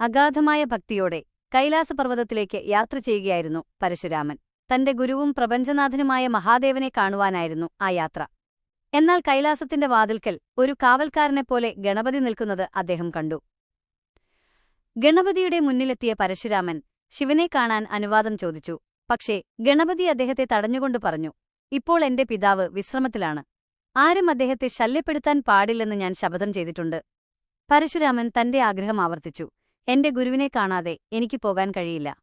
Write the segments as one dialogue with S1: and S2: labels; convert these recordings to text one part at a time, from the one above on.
S1: അഗാധമായ ഭക്തിയോടെ കൈലാസപർവതത്തിലേക്ക് യാത്ര ചെയ്യുകയായിരുന്നു പരശുരാമൻ. തന്റെ ഗുരുവും പ്രപഞ്ചനാഥനുമായ മഹാദേവനെ കാണുവാനായിരുന്നു ആ യാത്ര. എന്നാൽ കൈലാസത്തിന്റെ വാതിൽക്കൽ ഒരു കാവൽക്കാരനെപ്പോലെ ഗണപതി നിൽക്കുന്നത് അദ്ദേഹം കണ്ടു. ഗണപതിയുടെ മുന്നിലെത്തിയ പരശുരാമൻ ശിവനെ കാണാൻ അനുവാദം ചോദിച്ചു. പക്ഷേ ഗണപതി അദ്ദേഹത്തെ തടഞ്ഞുകൊണ്ട് പറഞ്ഞു ഇപ്പോൾ എന്റെ പിതാവ് വിശ്രമത്തിലാണ്. ആരും അദ്ദേഹത്തെ ശല്യപ്പെടുത്താൻ പാടില്ലെന്ന് ഞാൻ ശപഥം ചെയ്തിട്ടുണ്ട്. പരശുരാമൻ തന്റെ ആഗ്രഹം ആവർത്തിച്ചു. എന്റെ ഗുരുവിനെ കാണാതെ എനിക്ക് പോകാൻ കഴിയില്ല.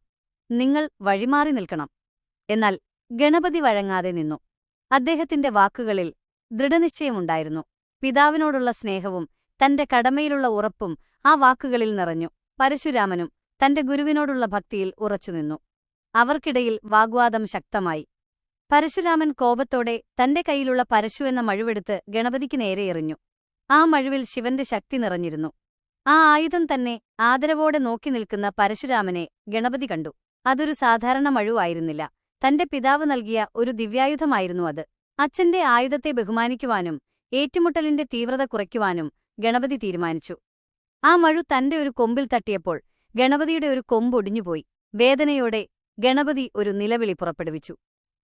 S1: നിങ്ങൾ വഴിമാറി നിൽക്കണം. എന്നാൽ ഗണപതി വഴങ്ങാതെ നിന്നു. അദ്ദേഹത്തിന്റെ വാക്കുകളിൽ ദൃഢനിശ്ചയമുണ്ടായിരുന്നു. പിതാവിനോടുള്ള സ്നേഹവും തന്റെ കടമയിലുള്ള ഉറപ്പും ആ വാക്കുകളിൽ നിറഞ്ഞു. പരശുരാമനും തന്റെ ഗുരുവിനോടുള്ള ഭക്തിയിൽ ഉറച്ചുനിന്നു അവർക്കിടയിൽ വാഗ്വാദം ശക്തമായി. പരശുരാമൻ കോപത്തോടെ തന്റെ കൈയിലുള്ള പരശു എന്ന മഴുവെടുത്ത് ഗണപതിക്ക് നേരെ എറിഞ്ഞു. ആ മഴുവിൽ ശിവന്റെ ശക്തി നിറഞ്ഞിരുന്നു. ആ ആയുധം തന്നെ ആദരവോടെ നോക്കി നിൽക്കുന്ന പരശുരാമനെ ഗണപതി കണ്ടു. അതൊരു സാധാരണ മഴുവായിരുന്നില്ല. തന്റെ പിതാവ് നൽകിയ ഒരു ദിവ്യായുധമായിരുന്നു അത്. അച്ഛന്റെ ആയുധത്തെ ബഹുമാനിക്കുവാനും ഏറ്റുമുട്ടലിന്റെ തീവ്രത കുറയ്ക്കുവാനും ഗണപതി തീരുമാനിച്ചു. ആ മഴു തന്റെ ഒരു കൊമ്പിൽ തട്ടിയപ്പോൾ ഗണപതിയുടെ ഒരു കൊമ്പൊടിഞ്ഞുപോയി വേദനയോടെ ഗണപതി ഒരു നിലവിളി പുറപ്പെടുവിച്ചു.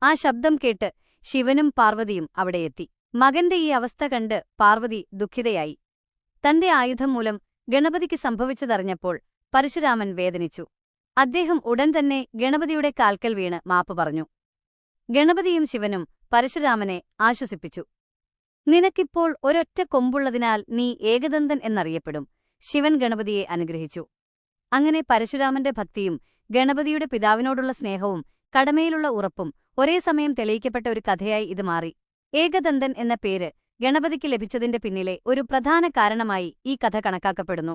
S1: ആ ശബ്ദം കേട്ട് ശിവനും പാർവതിയും അവിടെയെത്തി മകന്റെ ഈ അവസ്ഥ കണ്ട് പാർവതി ദുഃഖിതയായി. തന്റെ ആയുധം മൂലം ഗണപതിക്ക് സംഭവിച്ചതറിഞ്ഞപ്പോൾ പരശുരാമൻ വേദനിച്ചു. അദ്ദേഹം ഉടൻ തന്നെ ഗണപതിയുടെ കാൽക്കൽ വീണ് മാപ്പ് പറഞ്ഞു. ഗണപതിയും ശിവനും പരശുരാമനെ ആശ്വസിപ്പിച്ചു. നിനക്കിപ്പോൾ ഒരൊറ്റ കൊമ്പുള്ളതിനാൽ നീ ഏകദന്തൻ എന്നറിയപ്പെടും ശിവൻ ഗണപതിയെ അനുഗ്രഹിച്ചു. അങ്ങനെ പരശുരാമന്റെ ഭക്തിയും ഗണപതിയുടെ പിതാവിനോടുള്ള സ്നേഹവും കടമയിലുള്ള ഉറപ്പും ഒരേ സമയം തെളിയിക്കപ്പെട്ട ഒരു കഥയായി ഇത് മാറി. ഏകദന്തൻ എന്ന പേര് ഗണപതിക്ക് ലഭിച്ചതിന്റെ പിന്നിലെ ഒരു പ്രധാന കാരണമായി ഈ കഥ കണക്കാക്കപ്പെടുന്നു